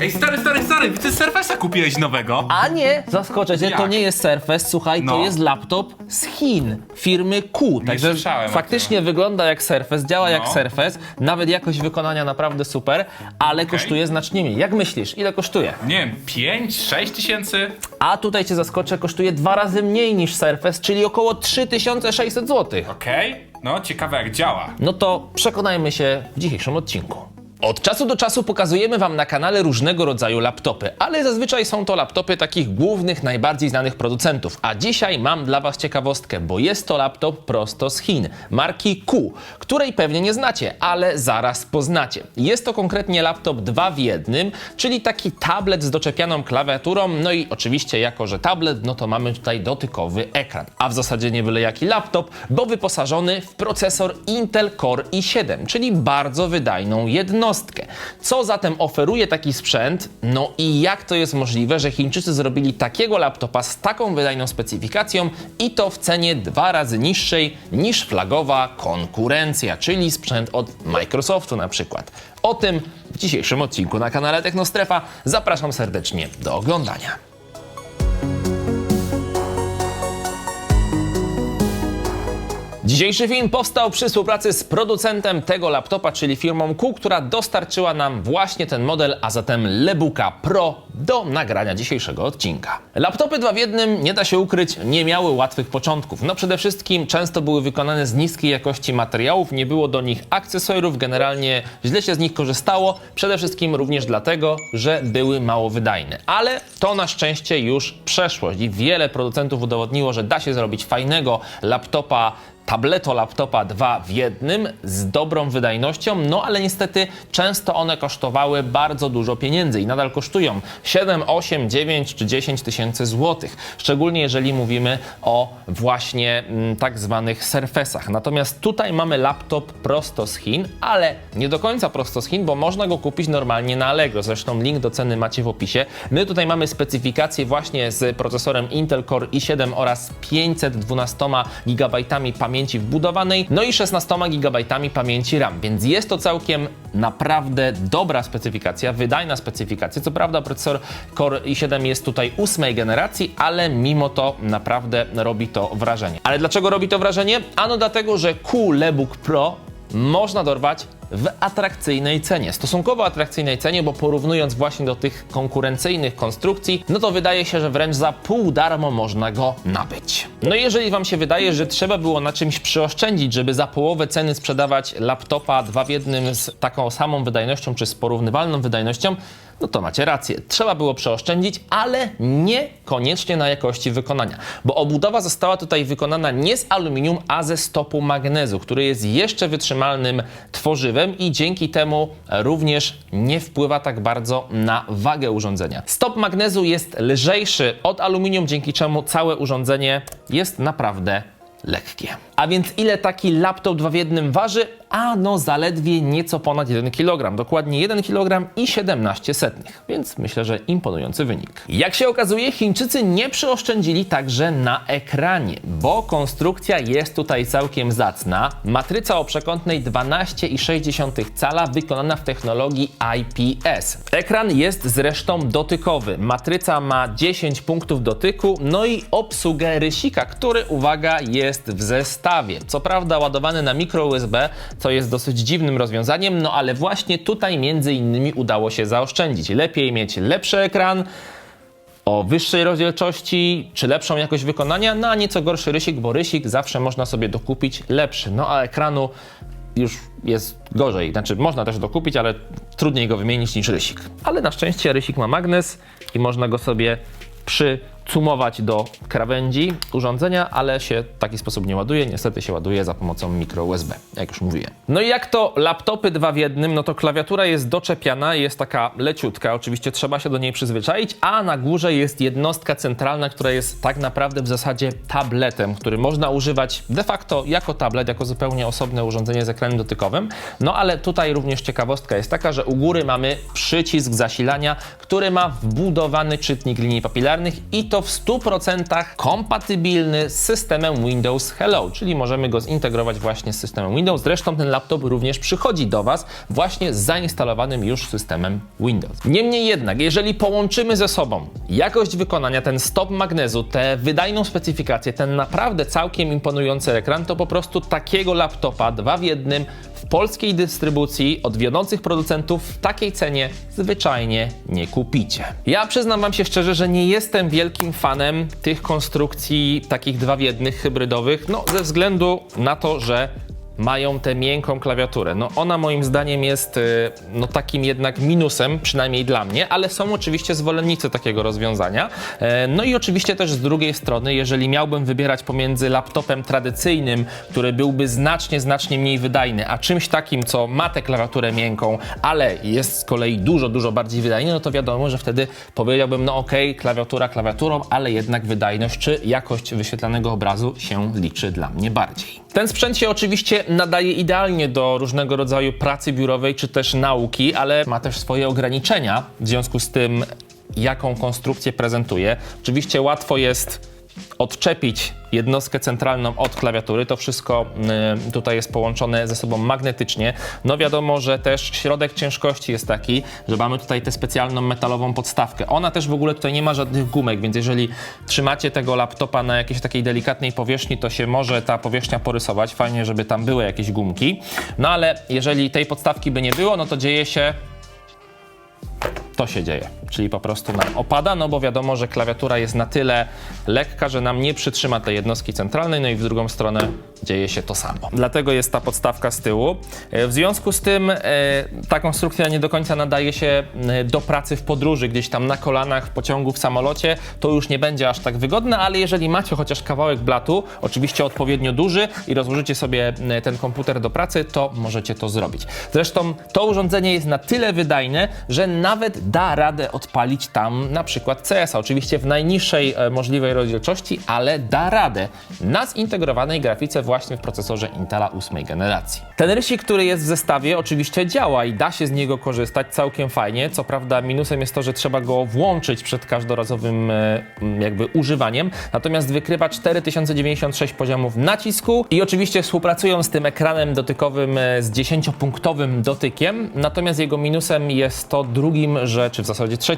Ej, stary, stary, stary, ty Surface'a kupiłeś nowego? A nie, zaskoczę cię, to Jak? nie jest Surface, słuchaj, to No. jest laptop z Chin, firmy Q. Także słyszałem o faktycznie wygląda jak Surface, działa jak No. Surface, nawet jakość wykonania naprawdę super, ale kosztuje znacznie mniej. Jak myślisz, ile kosztuje? Nie wiem, 5, 6 tysięcy? A tutaj cię zaskoczę, kosztuje dwa razy mniej niż Surface, czyli około 3600 zł. Okej, no ciekawe jak działa. No to przekonajmy się w dzisiejszym odcinku. Od czasu do czasu pokazujemy Wam na kanale różnego rodzaju laptopy, ale zazwyczaj są to laptopy takich głównych, najbardziej znanych producentów. A dzisiaj mam dla Was ciekawostkę, bo jest to laptop prosto z Chin, marki Q, której pewnie nie znacie, ale zaraz poznacie. Jest to konkretnie laptop 2 w jednym, czyli taki tablet z doczepianą klawiaturą, no i oczywiście jako, że tablet, no to mamy tutaj dotykowy ekran. A w zasadzie nie byle jaki laptop, bo wyposażony w procesor Intel Core i7, czyli bardzo wydajną jednostkę. Co zatem oferuje taki sprzęt? No i jak to jest możliwe, że Chińczycy zrobili takiego laptopa z taką wydajną specyfikacją i to w cenie dwa razy niższej niż flagowa konkurencja, czyli sprzęt od Microsoftu na przykład. O tym w dzisiejszym odcinku na kanale Technostrefa. Zapraszam serdecznie do oglądania. Dzisiejszy film powstał przy współpracy z producentem tego laptopa, czyli firmą Q, która dostarczyła nam właśnie ten model, a zatem Lebuka Pro do nagrania dzisiejszego odcinka. Laptopy dwa w jednym, nie da się ukryć, nie miały łatwych początków. No przede wszystkim często były wykonane z niskiej jakości materiałów, nie było do nich akcesoriów, generalnie źle się z nich korzystało, przede wszystkim również dlatego, że były mało wydajne. Ale to na szczęście już przeszłość i wiele producentów udowodniło, że da się zrobić fajnego laptopa tableto laptopa 2 w jednym z dobrą wydajnością, no ale niestety często one kosztowały bardzo dużo pieniędzy i nadal kosztują 7, 8, 9 czy 10 tysięcy złotych. Szczególnie jeżeli mówimy o właśnie mm, tak zwanych Surface'ach. Natomiast tutaj mamy laptop prosto z Chin, ale nie do końca prosto z Chin, bo można go kupić normalnie na Allegro. Zresztą link do ceny macie w opisie. My tutaj mamy specyfikację właśnie z procesorem Intel Core i7 oraz 512 GB pamięci wbudowanej, no i 16 GB pamięci RAM, więc jest to całkiem naprawdę dobra specyfikacja, wydajna specyfikacja. Co prawda procesor Core i7 jest tutaj ósmej generacji, ale mimo to naprawdę robi to wrażenie. Ale dlaczego robi to wrażenie? Ano dlatego, że Q Lebook Pro można dorwać w atrakcyjnej cenie. Stosunkowo atrakcyjnej cenie, bo porównując właśnie do tych konkurencyjnych konstrukcji, no to wydaje się, że wręcz za pół darmo można go nabyć. No i jeżeli Wam się wydaje, że trzeba było na czymś przyoszczędzić, żeby za połowę ceny sprzedawać laptopa dwa w jednym z taką samą wydajnością, czy z porównywalną wydajnością, no to macie rację. Trzeba było przeoszczędzić, ale niekoniecznie na jakości wykonania, bo obudowa została tutaj wykonana nie z aluminium, a ze stopu magnezu, który jest jeszcze wytrzymalnym tworzywem i dzięki temu również nie wpływa tak bardzo na wagę urządzenia. Stop magnezu jest lżejszy od aluminium, dzięki czemu całe urządzenie jest naprawdę lekkie. A więc ile taki laptop 2 w jednym waży? A no zaledwie nieco ponad 1 kg, dokładnie 1 kg i 17 setnych, więc myślę, że imponujący wynik. Jak się okazuje, Chińczycy nie przyoszczędzili także na ekranie, bo konstrukcja jest tutaj całkiem zacna. Matryca o przekątnej 12,6 cala wykonana w technologii IPS. Ekran jest zresztą dotykowy. Matryca ma 10 punktów dotyku, no i obsługę rysika, który, uwaga, jest w zestawie. Co prawda ładowany na mikro USB, co jest dosyć dziwnym rozwiązaniem, no ale właśnie tutaj między innymi udało się zaoszczędzić. Lepiej mieć lepszy ekran, o wyższej rozdzielczości czy lepszą jakość wykonania, no a nieco gorszy rysik, bo rysik zawsze można sobie dokupić lepszy. No a ekranu już jest gorzej. Znaczy można też dokupić, ale trudniej go wymienić niż rysik. Ale na szczęście rysik ma magnes i można go sobie przycumować do krawędzi urządzenia, ale się w taki sposób nie ładuje. Niestety się ładuje za pomocą mikro USB, jak już mówiłem. No i jak to laptopy dwa w jednym, no to klawiatura jest doczepiana, jest taka leciutka, oczywiście trzeba się do niej przyzwyczaić, a na górze jest jednostka centralna, która jest tak naprawdę w zasadzie tabletem, który można używać de facto jako tablet, jako zupełnie osobne urządzenie z ekranem dotykowym. No ale tutaj również ciekawostka jest taka, że u góry mamy przycisk zasilania, który ma wbudowany czytnik linii papilarnych i to w 100% kompatybilny z systemem Windows Hello, czyli możemy go zintegrować właśnie z systemem Windows. Zresztą ten laptop również przychodzi do Was właśnie z zainstalowanym już systemem Windows. Niemniej jednak, jeżeli połączymy ze sobą jakość wykonania, ten stop magnezu, tę wydajną specyfikację, ten naprawdę całkiem imponujący ekran, to po prostu takiego laptopa dwa w jednym w polskiej dystrybucji od wiodących producentów w takiej cenie zwyczajnie nie kupicie. Ja przyznam Wam się szczerze, że nie jestem wielkim fanem tych konstrukcji takich dwa w jednych hybrydowych, no ze względu na to, że mają tę miękką klawiaturę. No ona moim zdaniem jest y, no takim jednak minusem, przynajmniej dla mnie, ale są oczywiście zwolennicy takiego rozwiązania. E, No i oczywiście też z drugiej strony, jeżeli miałbym wybierać pomiędzy laptopem tradycyjnym, który byłby znacznie, znacznie mniej wydajny, a czymś takim, co ma tę klawiaturę miękką, ale jest z kolei dużo, dużo bardziej wydajny, no to wiadomo, że wtedy powiedziałbym, no okej, klawiatura klawiaturą, ale jednak wydajność czy jakość wyświetlanego obrazu się liczy dla mnie bardziej. Ten sprzęt się oczywiście nadaje idealnie do różnego rodzaju pracy biurowej czy też nauki, ale ma też swoje ograniczenia w związku z tym, jaką konstrukcję prezentuje. Oczywiście łatwo jest odczepić jednostkę centralną od klawiatury. To wszystko y, tutaj jest połączone ze sobą magnetycznie. No wiadomo, że też środek ciężkości jest taki, że mamy tutaj tę specjalną metalową podstawkę. Ona też w ogóle tutaj nie ma żadnych gumek, więc jeżeli trzymacie tego laptopa na jakiejś takiej delikatnej powierzchni, to się może ta powierzchnia porysować. Fajnie, żeby tam były jakieś gumki. No ale jeżeli tej podstawki by nie było, no to dzieje się to się dzieje. Czyli po prostu nam opada, no bo wiadomo, że klawiatura jest na tyle lekka, że nam nie przytrzyma tej jednostki centralnej, no i w drugą stronę dzieje się to samo. Dlatego jest ta podstawka z tyłu. E, W związku z tym e, ta konstrukcja nie do końca nadaje się e, do pracy w podróży, gdzieś tam na kolanach, w pociągu, w samolocie. To już nie będzie aż tak wygodne, ale jeżeli macie chociaż kawałek blatu, oczywiście odpowiednio duży i rozłożycie sobie ten komputer do pracy, to możecie to zrobić. Zresztą to urządzenie jest na tyle wydajne, że nawet da radę odpalić tam na przykład CS-a. Oczywiście w najniższej e, możliwej rozdzielczości, ale da radę na zintegrowanej grafice właśnie w procesorze Intela 8 generacji. Ten rysik, który jest w zestawie, oczywiście działa i da się z niego korzystać całkiem fajnie. Co prawda minusem jest to, że trzeba go włączyć przed każdorazowym e, jakby używaniem. Natomiast wykrywa 4096 poziomów nacisku i oczywiście współpracują z tym ekranem dotykowym e, z 10-punktowym dotykiem. Natomiast jego minusem jest to drugim, że czy w zasadzie trzecim,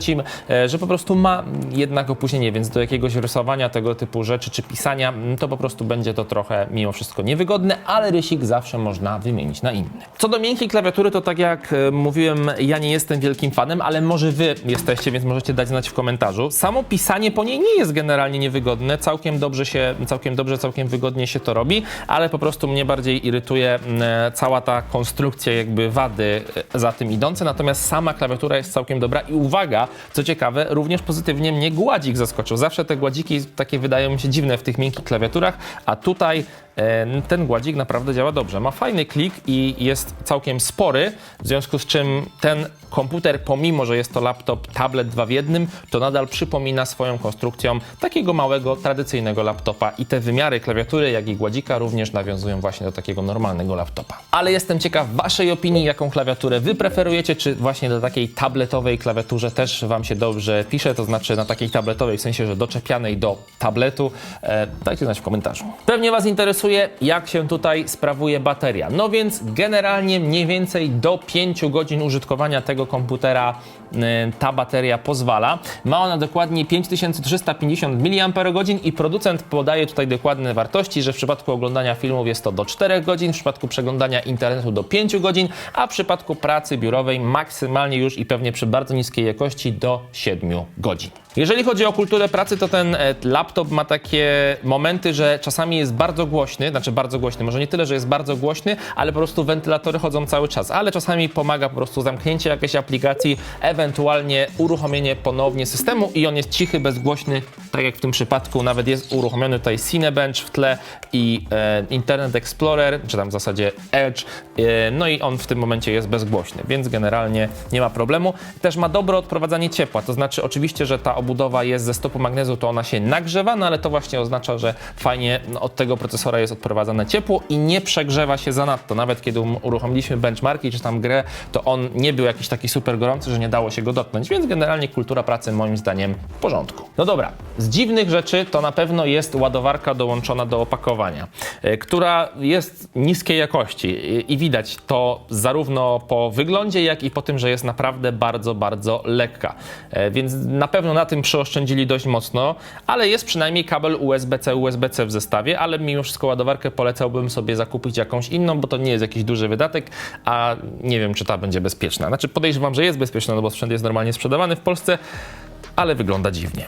e, że po prostu ma jednak opóźnienie, więc do jakiegoś rysowania tego typu rzeczy czy pisania m, to po prostu będzie to trochę mimo wszystko niewygodne, ale rysik zawsze można wymienić na inny. Co do miękkiej klawiatury, to tak jak e, mówiłem, ja nie jestem wielkim fanem, ale może wy jesteście, więc możecie dać znać w komentarzu. Samo pisanie po niej nie jest generalnie niewygodne, całkiem dobrze się, całkiem dobrze, całkiem wygodnie się to robi, ale po prostu mnie bardziej irytuje m, e, cała ta konstrukcja jakby wady za tym idące, natomiast sama klawiatura jest całkiem dobra i uwaga, co ciekawe, również pozytywnie mnie gładzik zaskoczył. Zawsze te gładziki takie wydają mi się dziwne w tych miękkich klawiaturach, a tutaj e, ten gładzik naprawdę działa dobrze. Ma fajny klik i jest całkiem spory, w związku z czym ten komputer, pomimo że jest to laptop, tablet dwa w jednym, to nadal przypomina swoją konstrukcją takiego małego, tradycyjnego laptopa i te wymiary klawiatury, jak i gładzika również nawiązują właśnie do takiego normalnego laptopa. Ale jestem ciekaw Waszej opinii, jaką klawiaturę Wy preferujecie, czy właśnie do takiej tabletowej klawiaturze też Wam się dobrze pisze, to znaczy na takiej tabletowej, w sensie, że doczepianej do tabletu. E, dajcie znać w komentarzu. Pewnie Was interesuje, jak się tutaj sprawuje bateria. No więc generalnie mniej więcej do 5 godzin użytkowania tego komputera ta bateria pozwala. Ma ona dokładnie 5350 mAh i producent podaje tutaj dokładne wartości, że w przypadku oglądania filmów jest to do 4 godzin, w przypadku przeglądania internetu do 5 godzin, a w przypadku pracy biurowej maksymalnie już i pewnie przy bardzo niskiej jakości do 7 godzin. Jeżeli chodzi o kulturę pracy, to ten e, laptop ma takie momenty, że czasami jest bardzo głośny, znaczy bardzo głośny, może nie tyle, że jest bardzo głośny, ale po prostu wentylatory chodzą cały czas, ale czasami pomaga po prostu zamknięcie jakiejś aplikacji, ewentualnie uruchomienie ponownie systemu i on jest cichy, bezgłośny, tak jak w tym przypadku nawet jest uruchomiony tutaj Cinebench w tle i e, Internet Explorer, czy tam w zasadzie Edge, e, no i on w tym momencie jest bezgłośny, więc generalnie nie ma problemu. Też ma dobre odprowadzanie ciepła, to znaczy oczywiście, że ta obudowa jest ze stopu magnezu, to ona się nagrzewa, no ale to właśnie oznacza, że fajnie no, od tego procesora jest odprowadzane ciepło i nie przegrzewa się zanadto. Nawet kiedy um- uruchomiliśmy benchmarki czy tam grę, to on nie był jakiś taki super gorący, że nie dało się go dotknąć, więc generalnie kultura pracy moim zdaniem w porządku. No dobra, z dziwnych rzeczy to na pewno jest ładowarka dołączona do opakowania, e, która jest niskiej jakości i- widać to zarówno po wyglądzie, jak i po tym, że jest naprawdę bardzo, bardzo lekka. E, Więc na pewno na przeoszczędzili dość mocno, ale jest przynajmniej kabel USB-C, USB-C w zestawie, ale mimo wszystko ładowarkę polecałbym sobie zakupić jakąś inną, bo to nie jest jakiś duży wydatek, a nie wiem, czy ta będzie bezpieczna. Znaczy podejrzewam, że jest bezpieczna, no bo sprzęt jest normalnie sprzedawany w Polsce, ale wygląda dziwnie.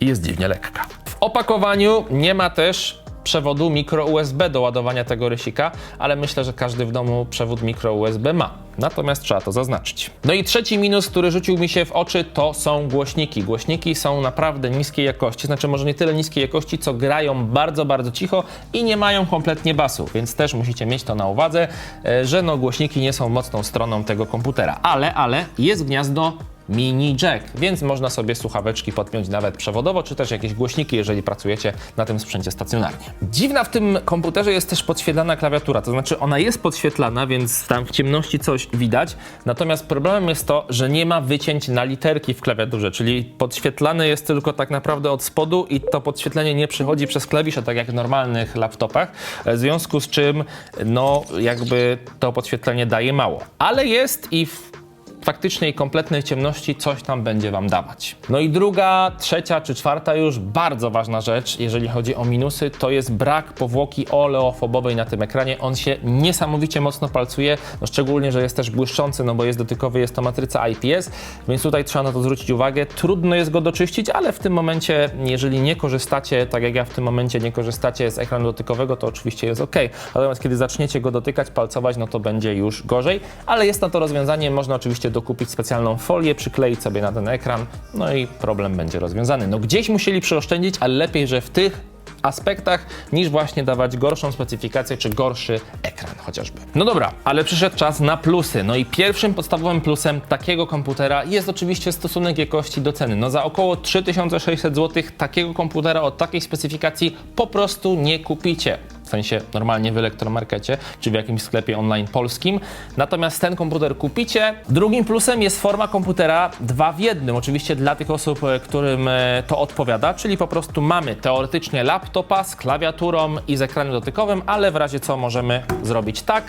I jest dziwnie lekka. W opakowaniu nie ma też przewodu mikro USB do ładowania tego rysika, ale myślę, że każdy w domu przewód mikro USB ma. Natomiast trzeba to zaznaczyć. No i trzeci minus, który rzucił mi się w oczy, to są głośniki. Głośniki są naprawdę niskiej jakości, znaczy może nie tyle niskiej jakości, co grają bardzo, bardzo cicho i nie mają kompletnie basu, więc też musicie mieć to na uwadze, e, że no głośniki nie są mocną stroną tego komputera. Ale, ale jest gniazdo mini jack, więc można sobie słuchaweczki podpiąć nawet przewodowo, czy też jakieś głośniki, jeżeli pracujecie na tym sprzęcie stacjonarnie. Dziwna w tym komputerze jest też podświetlana klawiatura, to znaczy ona jest podświetlana, więc tam w ciemności coś widać, natomiast problemem jest to, że nie ma wycięć na literki w klawiaturze, czyli podświetlane jest tylko tak naprawdę od spodu i to podświetlenie nie przychodzi przez klawisze, tak jak w normalnych laptopach, w związku z czym no jakby to podświetlenie daje mało. Ale jest i w faktycznej, kompletnej ciemności coś tam będzie Wam dawać. No i druga, trzecia czy czwarta już bardzo ważna rzecz, jeżeli chodzi o minusy, to jest brak powłoki oleofobowej na tym ekranie. On się niesamowicie mocno palcuje, no szczególnie, że jest też błyszczący, no bo jest dotykowy, jest to matryca IPS, więc tutaj trzeba na to zwrócić uwagę. Trudno jest go doczyścić, ale w tym momencie, jeżeli nie korzystacie, tak jak ja w tym momencie nie korzystacie z ekranu dotykowego, to oczywiście jest ok. Natomiast kiedy zaczniecie go dotykać, palcować, no to będzie już gorzej, ale jest na to rozwiązanie, można oczywiście dokupić specjalną folię, przykleić sobie na ten ekran, no i problem będzie rozwiązany. No gdzieś musieli przeoszczędzić, ale lepiej, że w tych aspektach, niż właśnie dawać gorszą specyfikację czy gorszy ekran chociażby. No dobra, ale przyszedł czas na plusy. No i pierwszym podstawowym plusem takiego komputera jest oczywiście stosunek jakości do ceny. No za około 3600 zł takiego komputera o takiej specyfikacji po prostu nie kupicie. Sensie normalnie w elektromarkecie czy w jakimś sklepie online polskim. Natomiast ten komputer kupicie. Drugim plusem jest forma komputera dwa w jednym. Oczywiście dla tych osób, e, którym e, to odpowiada, czyli po prostu mamy teoretycznie laptopa z klawiaturą i z ekranem dotykowym, ale w razie co możemy zrobić tak,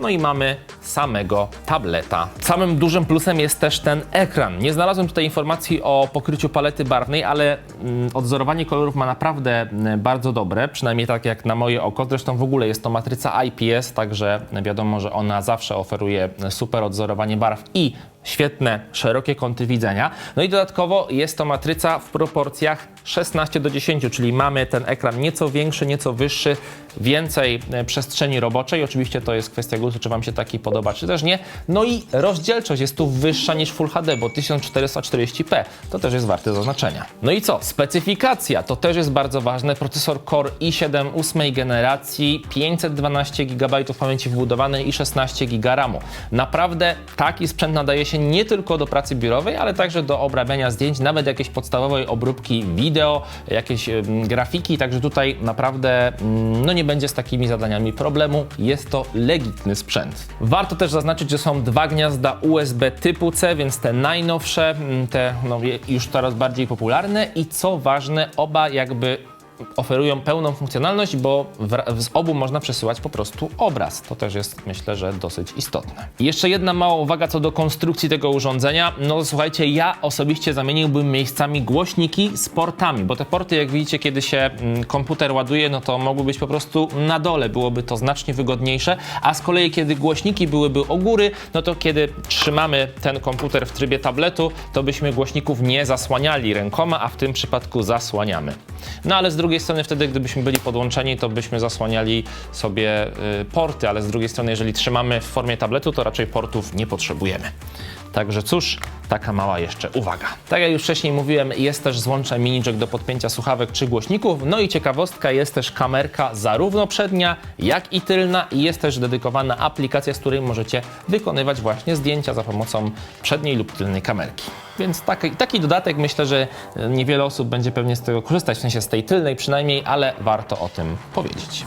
no i mamy samego tableta. Samym dużym plusem jest też ten ekran. Nie znalazłem tutaj informacji o pokryciu palety barwnej, ale mm, odzorowanie kolorów ma naprawdę mm, bardzo dobre, przynajmniej tak jak na moje oko. Zresztą w ogóle jest to matryca IPS, także wiadomo, że ona zawsze oferuje super odzorowanie barw i świetne, szerokie kąty widzenia. No i dodatkowo jest to matryca w proporcjach 16 do 10, czyli mamy ten ekran nieco większy, nieco wyższy, więcej e, przestrzeni roboczej. Oczywiście to jest kwestia gustu, czy Wam się taki podoba, czy też nie. No i rozdzielczość jest tu wyższa niż Full HD, bo 1440p. To też jest warte zaznaczenia. No i co? Specyfikacja to też jest bardzo ważne. Procesor Core i7 ósmej generacji, 512 GB pamięci wbudowanej i 16 GB RAMu. Naprawdę taki sprzęt nadaje się nie tylko do pracy biurowej, ale także do obrabiania zdjęć, nawet jakiejś podstawowej obróbki wideo, jakieś grafiki, także tutaj naprawdę mm, no nie będzie z takimi zadaniami problemu. Jest to legitny sprzęt. Warto też zaznaczyć, że są dwa gniazda USB typu C, więc te najnowsze, mm, te no, już coraz bardziej popularne i co ważne, oba jakby oferują pełną funkcjonalność, bo w, z obu można przesyłać po prostu obraz. To też jest, myślę, że dosyć istotne. I jeszcze jedna mała uwaga co do konstrukcji tego urządzenia. No słuchajcie, ja osobiście zamieniłbym miejscami głośniki z portami, bo te porty, jak widzicie, kiedy się mm, komputer ładuje, no to mogły być po prostu na dole, byłoby to znacznie wygodniejsze, a z kolei kiedy głośniki byłyby u góry, no to kiedy trzymamy ten komputer w trybie tabletu, to byśmy głośników nie zasłaniali rękoma, a w tym przypadku zasłaniamy. No ale z drugiej strony wtedy, gdybyśmy byli podłączeni, to byśmy zasłaniali sobie y, porty, ale z drugiej strony, jeżeli trzymamy w formie tabletu, to raczej portów nie potrzebujemy. Także cóż, taka mała jeszcze uwaga. Tak jak już wcześniej mówiłem, jest też złącze mini jack do podpięcia słuchawek czy głośników. No i ciekawostka, jest też kamerka zarówno przednia, jak i tylna i jest też dedykowana aplikacja, z której możecie wykonywać właśnie zdjęcia za pomocą przedniej lub tylnej kamerki. Więc taki, taki dodatek myślę, że niewiele osób będzie pewnie z tego korzystać, w sensie z tej tylnej przynajmniej, ale warto o tym powiedzieć.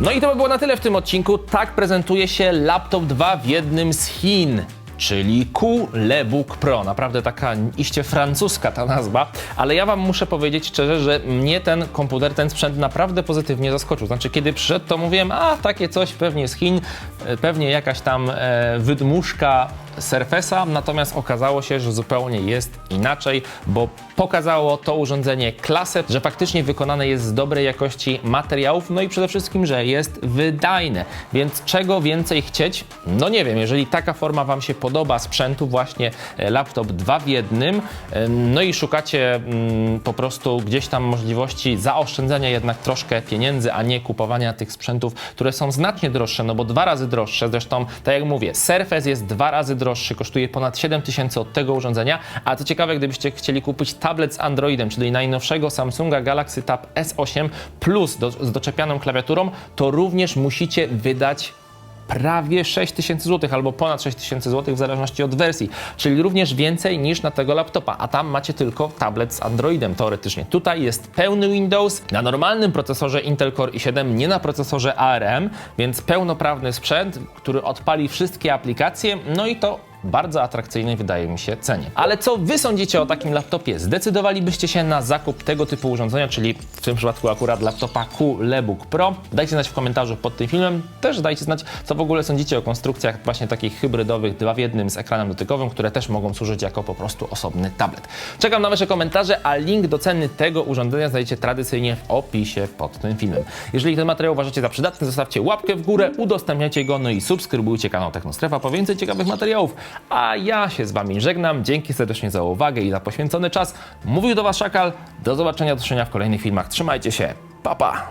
No i to by było na tyle w tym odcinku. Tak prezentuje się laptop 2 w jednym z Chin. Czyli QLebook Pro. Naprawdę taka iście francuska ta nazwa, ale ja Wam muszę powiedzieć szczerze, że mnie ten komputer, ten sprzęt naprawdę pozytywnie zaskoczył. Znaczy, kiedy przyszedł, to mówiłem, a takie coś pewnie z Chin, e, pewnie jakaś tam e, wydmuszka Surface'a, natomiast okazało się, że zupełnie jest inaczej, bo pokazało to urządzenie klasę, że faktycznie wykonane jest z dobrej jakości materiałów, no i przede wszystkim, że jest wydajne. Więc czego więcej chcieć? No nie wiem, jeżeli taka forma Wam się podoba sprzętu, właśnie e, laptop 2 w jednym, no i szukacie mm, po prostu gdzieś tam możliwości zaoszczędzania jednak troszkę pieniędzy, a nie kupowania tych sprzętów, które są znacznie droższe, no bo dwa razy droższe, zresztą tak jak mówię, Surface jest dwa razy droższy, kosztuje ponad 7 tysięcy od tego urządzenia, a co ciekawe, gdybyście chcieli kupić tablet z Androidem, czyli najnowszego Samsunga Galaxy Tab S8 Plus do, z doczepianą klawiaturą, to również musicie wydać prawie 6 tysięcy złotych albo ponad 6 tysięcy złotych w zależności od wersji, czyli również więcej niż na tego laptopa, a tam macie tylko tablet z Androidem teoretycznie. Tutaj jest pełny Windows. Na normalnym procesorze Intel Core i7, nie na procesorze ARM, więc pełnoprawny sprzęt, który odpali wszystkie aplikacje, no i to bardzo atrakcyjnej wydaje mi się cenie. Ale co wy sądzicie o takim laptopie? Zdecydowalibyście się na zakup tego typu urządzenia, czyli w tym przypadku akurat laptopa QLebook Pro? Dajcie znać w komentarzu pod tym filmem. Też dajcie znać, co w ogóle sądzicie o konstrukcjach właśnie takich hybrydowych, dwa w jednym z ekranem dotykowym, które też mogą służyć jako po prostu osobny tablet. Czekam na wasze komentarze, a link do ceny tego urządzenia znajdziecie tradycyjnie w opisie pod tym filmem. Jeżeli ten materiał uważacie za przydatny, zostawcie łapkę w górę, udostępniajcie go, no i subskrybujcie kanał Technostrefa po więcej ciekawych materiałów. A ja się z Wami żegnam. Dzięki serdecznie za uwagę i za poświęcony czas. Mówił do Was Szakal. Do zobaczenia, do w kolejnych filmach. Trzymajcie się. Pa, pa!